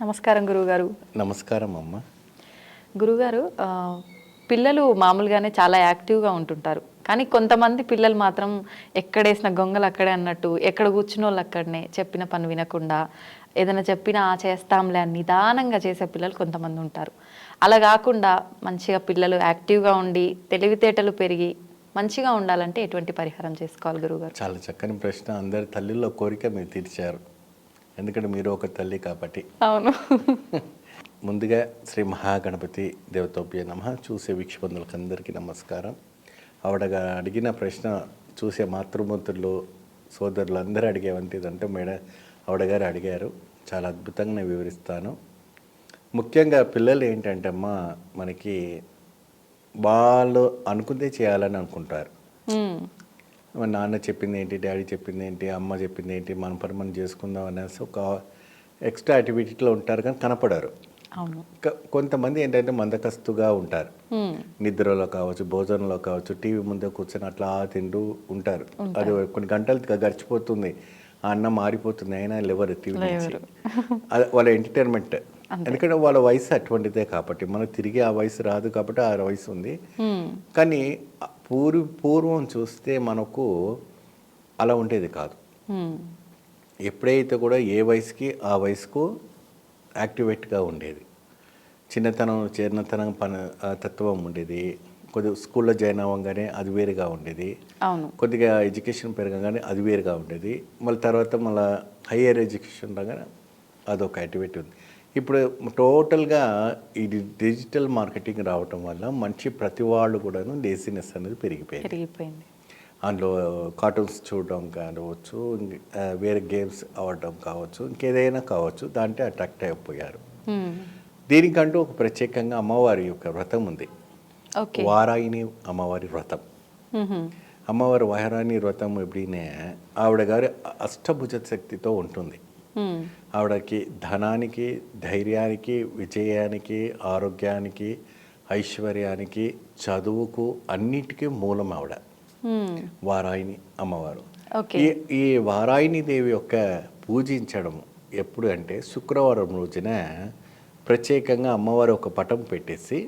నమస్కారం గురువుగారు. నమస్కారం అమ్మ. గురుగారు పిల్లలు మామూలుగానే చాలా యాక్టివ్గా ఉంటుంటారు. కానీ కొంతమంది పిల్లలు మాత్రం ఎక్కడేసిన గొంగలు అక్కడే అన్నట్టు ఎక్కడ కూర్చున్న వాళ్ళు అక్కడనే చెప్పిన పని వినకుండా ఏదైనా చెప్పినా "ఆ, చేస్తాంలే అని నిదానంగా చేసే పిల్లలు కొంతమంది ఉంటారు. అలా కాకుండా మంచిగా పిల్లలు యాక్టివ్గా ఉండి తెలివితేటలు పెరిగి మంచిగా ఉండాలంటే ఎటువంటి పరిహారం చేసుకోవాలి గురువుగారు? చాలా చక్కని ప్రశ్న. అందరి తల్లిలో కోరిక మీరు తీర్చారు. ఎందుకంటే మీరు ఒక తల్లి కాబట్టి. అవును. ముందుగా శ్రీ మహాగణపతి దేవతోప్య నమ. చూసే వీక్షబంధులకు అందరికీ నమస్కారం. ఆవిడగా అడిగిన ప్రశ్న చూసే మాతృమూర్తులు సోదరులు అందరూ అడిగేవంటిదంటే మేడ ఆవిడ గారు అడిగారు. చాలా అద్భుతంగా నేను వివరిస్తాను. ముఖ్యంగా పిల్లలు ఏంటంటే అమ్మా మనకి వాళ్ళు అనుకుందే చేయాలని అనుకుంటారు. మా నాన్న చెప్పింది ఏంటి డాడీ చెప్పింది ఏంటి అమ్మ చెప్పింది ఏంటి మన పని మనం చేసుకుందాం అనేసి ఒక ఎక్స్ట్రా యాక్టివిటీలో ఉంటారు కానీ కనపడరు. కొంతమంది ఏంటంటే మందకస్తుగా ఉంటారు. నిద్రలో కావచ్చు భోజనంలో కావచ్చు టీవీ ముందే కూర్చొని అట్లా తింటూ ఉంటారు. అది కొన్ని గంటలు గడిచిపోతుంది. ఆ అన్నం మారిపోతుంది అయినా లేవరు టీవీ నుంచి. అది వాళ్ళ ఎంటర్టైన్మెంట్. ఎందుకంటే వాళ్ళ వయసు అటువంటిదే కాబట్టి మనకు తిరిగి ఆ వయసు రాదు కాబట్టి ఆ వయసు ఉంది. కానీ పూర్వ పూర్వం చూస్తే మనకు అలా ఉండేది కాదు. ఎప్పుడైతే కూడా ఏ వయసుకి ఆ వయసుకు యాక్టివేట్గా ఉండేది. చిన్నతనం చిన్నతనం పని తత్వం ఉండేది. కొద్దిగా స్కూల్లో జాయిన్ అవ్వగానే అది వేరుగా ఉండేది. కొద్దిగా ఎడ్యుకేషన్ పెరగగానే అది వేరుగా ఉండేది. మళ్ళీ తర్వాత మళ్ళీ హయ్యర్ ఎడ్యుకేషన్ రాగానే అదొక యాక్టివిటీ ఉంది. ఇప్పుడు టోటల్గా ఇది డిజిటల్ మార్కెటింగ్ రావటం వల్ల మంచి ప్రతి వాళ్ళు కూడాను లేజినెస్ అనేది పెరిగిపోయింది. పెరిగిపోయింది. అందులో కార్టూన్స్ చూడడం కావచ్చు వేరే గేమ్స్ ఆడటం కావచ్చు ఇంకేదైనా కావచ్చు దాంట్లో అట్రాక్ట్ అయిపోయారు. దీనికంటూ ఒక ప్రత్యేకంగా అమ్మవారి యొక్క వ్రతం ఉంది. వారాయిని అమ్మవారి వ్రతం. అమ్మవారి వారాయిని వ్రతం ఎప్పుడైనా ఆవిడ గారి అష్టభుజ శక్తితో ఉంటుంది. ఆవిడకి ధనానికి ధైర్యానికి విజయానికి ఆరోగ్యానికి ఐశ్వర్యానికి చదువుకు అన్నిటికీ మూలం ఆవిడ. ఉమ్, వారాయిని అమ్మవారు. ఈ ఈ వారాయిని దేవి యొక్క పూజించడం ఎప్పుడు అంటే శుక్రవారం రోజున ప్రత్యేకంగా అమ్మవారి ఒక పటం పెట్టేసి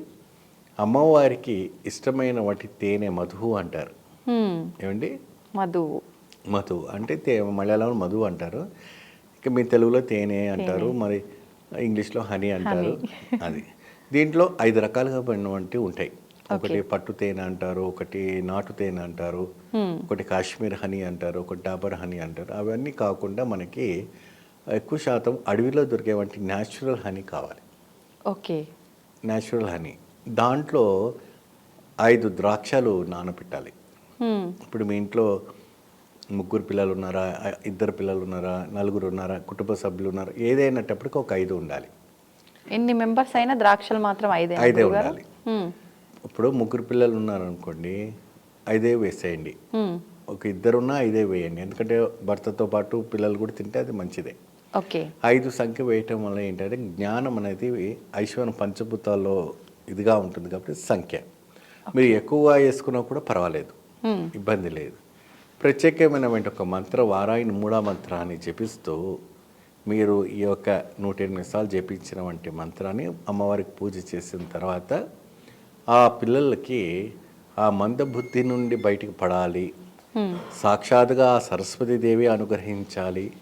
అమ్మవారికి ఇష్టమైన వాటి తేనె మధువు అంటారు. ఉమ్, ఏమండి? మధు మధు అంటే తే మలయాళంలో మధు అంటారు. ఇక మీ తెలుగులో తేనె అంటారు మరి ఇంగ్లీష్లో హనీ అంటారు. అది. దీంట్లో ఐదు రకాలుగా పడినవంటి ఉంటాయి. ఒకటి పట్టు తేనె అంటారు ఒకటి నాటు తేనె అంటారు ఒకటి కాశ్మీర్ హనీ అంటారు ఒకటి డాబర్ హనీ అంటారు. అవన్నీ కాకుండా మనకి ఎక్కువ శాతం అడవిలో దొరికే వంటి న్యాచురల్ హనీ కావాలి. ఓకే. Natural honey. దాంట్లో ఐదు ద్రాక్షలు నానబెట్టాలి ఇప్పుడు మీ ఇంట్లో ముగ్గురు పిల్లలు ఉన్నారా ఇద్దరు పిల్లలు ఉన్నారా నలుగురు ఉన్నారా కుటుంబ సభ్యులు ఉన్నారా ఏదైనప్పటికీ ఒక ఐదు ఉండాలి. ఎన్ని మెంబర్స్ అయినా ద్రాక్షలు మాత్రం ఐదే ఐదే? ఉండాలి. ఇప్పుడు ముగ్గురు పిల్లలు ఉన్నారనుకోండి ఐదే వేసేయండి. ఒక ఇద్దరున్నా ఐదే వేయండి. ఎందుకంటే భర్తతో పాటు పిల్లలు కూడా తింటే అది మంచిదే. ఓకే. ఐదు సంఖ్య వేయటం వల్ల ఏంటంటే జ్ఞానం అనేది ఐశ్వర్యం పంచభూతాల్లో ఇదిగా ఉంటుంది కాబట్టి సంఖ్య. మీరు ఎక్కువగా వేసుకున్నా కూడా పర్వాలేదు. ఇబ్బంది లేదు. ప్రత్యేకమైనటువంటి ఒక మంత్ర వారాయిని మూడా మంత్రాన్ని జపిస్తూ మీరు ఈ యొక్క నూట ఎనిమిది సార్లు జపించిన వంటి మంత్రాన్ని అమ్మవారికి పూజ చేసిన తర్వాత ఆ పిల్లలకి ఆ మందబుద్ధి నుండి బయటికి పడాలి. సాక్షాత్గా ఆ సరస్వతీదేవి అనుగ్రహించాలి.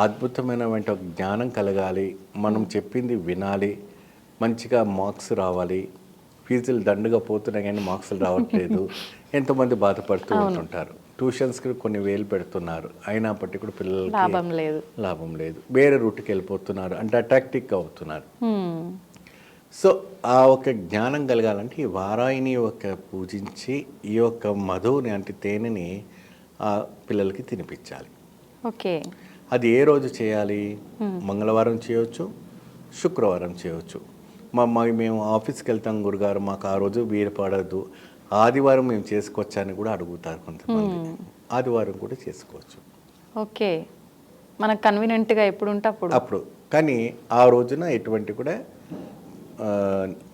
అద్భుతమైనటువంటి ఒక జ్ఞానం కలగాలి. మనం చెప్పింది వినాలి. మంచిగా మార్క్స్ రావాలి. ఫీజులు దండుగా పోతున్నాయి కానీ మార్క్స్లు రావట్లేదు. ఎంతోమంది బాధపడుతూ ఉంటుంటారు. ట్యూషన్స్కి కొన్ని వేలు పెడుతున్నారు. అయినప్పటికీ కూడా పిల్లలకి లాభం లేదు. లాభం లేదు. వేరే రూట్కి వెళ్ళిపోతున్నారు. అంటే అట్రాక్టివ్గా అవుతున్నారు. సో ఆ ఒక జ్ఞానం కలగాలంటే ఈ వారాయిని యొక్క పూజించి ఈ యొక్క మధువుని అంటే తేనెని ఆ పిల్లలకి తినిపించాలి. ఓకే. అది ఏ రోజు చేయాలి? మంగళవారం చేయొచ్చు శుక్రవారం చేయొచ్చు. మా మా మేము ఆఫీస్కి వెళ్తాం గురుగారు మాకు ఆ రోజు వీలు పడదు. ఆదివారం మేము చేసుకోవచ్చా అని కూడా అడుగుతారు కొంతమంది. ఆదివారం కూడా చేసుకోవచ్చు. ఓకే. మనకు కన్వీనియంట్గా ఎప్పుడు ఉంటే అప్పుడు. అప్పుడు. కానీ ఆ రోజున ఎటువంటి కూడా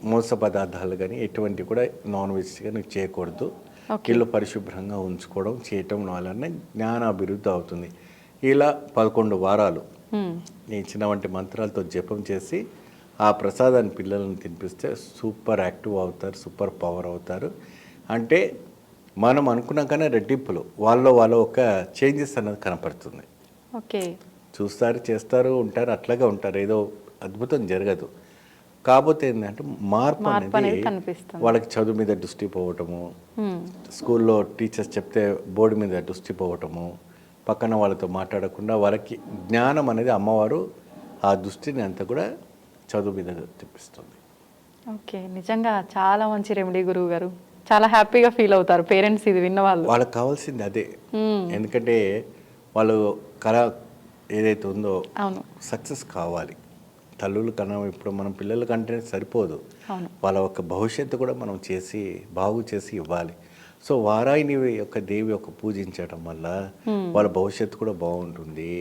మోస పదార్థాలు కానీ ఎటువంటి కూడా నాన్ వెజ్ కానీ చేయకూడదు. ఇల్లు పరిశుభ్రంగా ఉంచుకోవడం చేయటం వలన జ్ఞానాభివృద్ధి అవుతుంది. ఇలా పదకొండు వారాలు హ్మ్. నేను ఇచ్చిన వంటి మంత్రాలతో జపం చేసి ఆ ప్రసాదాన్ని పిల్లలను తినిపిస్తే సూపర్ యాక్టివ్ అవుతారు సూపర్ పవర్ అవుతారు. అంటే మనం అనుకున్నాకనే రెట్టింపులు. వాళ్ళలో వాళ్ళ ఒక చేంజెస్ అనేది కనపడుతుంది. ఓకే. చూస్తారు చేస్తారు ఉంటారు అట్లాగే ఉంటారు. ఏదో అద్భుతం జరగదు. కాకపోతే ఏంటంటే మార్పు అనేది. వాళ్ళకి చదువు మీద దృష్టి పోవటము. స్కూల్లో టీచర్స్ చెప్తే బోర్డు మీద దృష్టి పోవటము పక్కన వాళ్ళతో మాట్లాడకుండా వాళ్ళకి జ్ఞానం అనేది అమ్మవారు ఆ దృష్టిని అంతా కూడా చదువు మీద తెప్పిస్తుంది. ఓకే నిజంగా చాలా మంచి రెమెడీ గురువు గారు చాలా హ్యాపీగా ఫీల్ అవుతారు పేరెంట్స్ ఇది విన్న వాళ్ళు. వాళ్ళకి కావాల్సింది అదే. ఎందుకంటే వాళ్ళు కళ ఏదైతే ఉందో అవును. సక్సెస్ కావాలి. తల్లులు కన్నా ఇప్పుడు మనం పిల్లల కంటే సరిపోదు. వాళ్ళ యొక్క భవిష్యత్తు కూడా మనం చేసి బాగు చేసి ఇవ్వాలి. సో వారాయిని యొక్క దేవి యొక్క పూజించడం వల్ల వాళ్ళ భవిష్యత్తు కూడా బాగుంటుంది.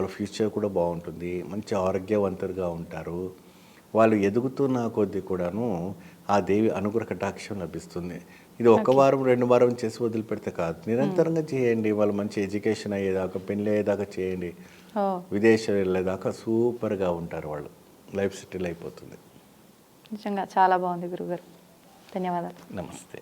వాళ్ళ ఫ్యూచర్ కూడా బాగుంటుంది మంచి ఆరోగ్యవంతులుగా ఉంటారు. వాళ్ళు ఎదుగుతున్న కొద్దీ కూడాను ఆ దేవి అనుగ్రహ కటాక్షం లభిస్తుంది. ఇది ఒక వారం రెండు వారం చేసి వదిలిపెడితే కాదు. నిరంతరంగా చేయండి వాళ్ళు మంచి ఎడ్యుకేషన్ అయ్యేదాకా పెళ్ళి అయ్యేదాకా చేయండి విదేశం వెళ్ళేదాకా సూపర్గా ఉంటారు వాళ్ళు. లైఫ్ సెటిల్ అయిపోతుంది. నిజంగా చాలా బాగుంది గురుగారు. ధన్యవాదాలు. నమస్తే.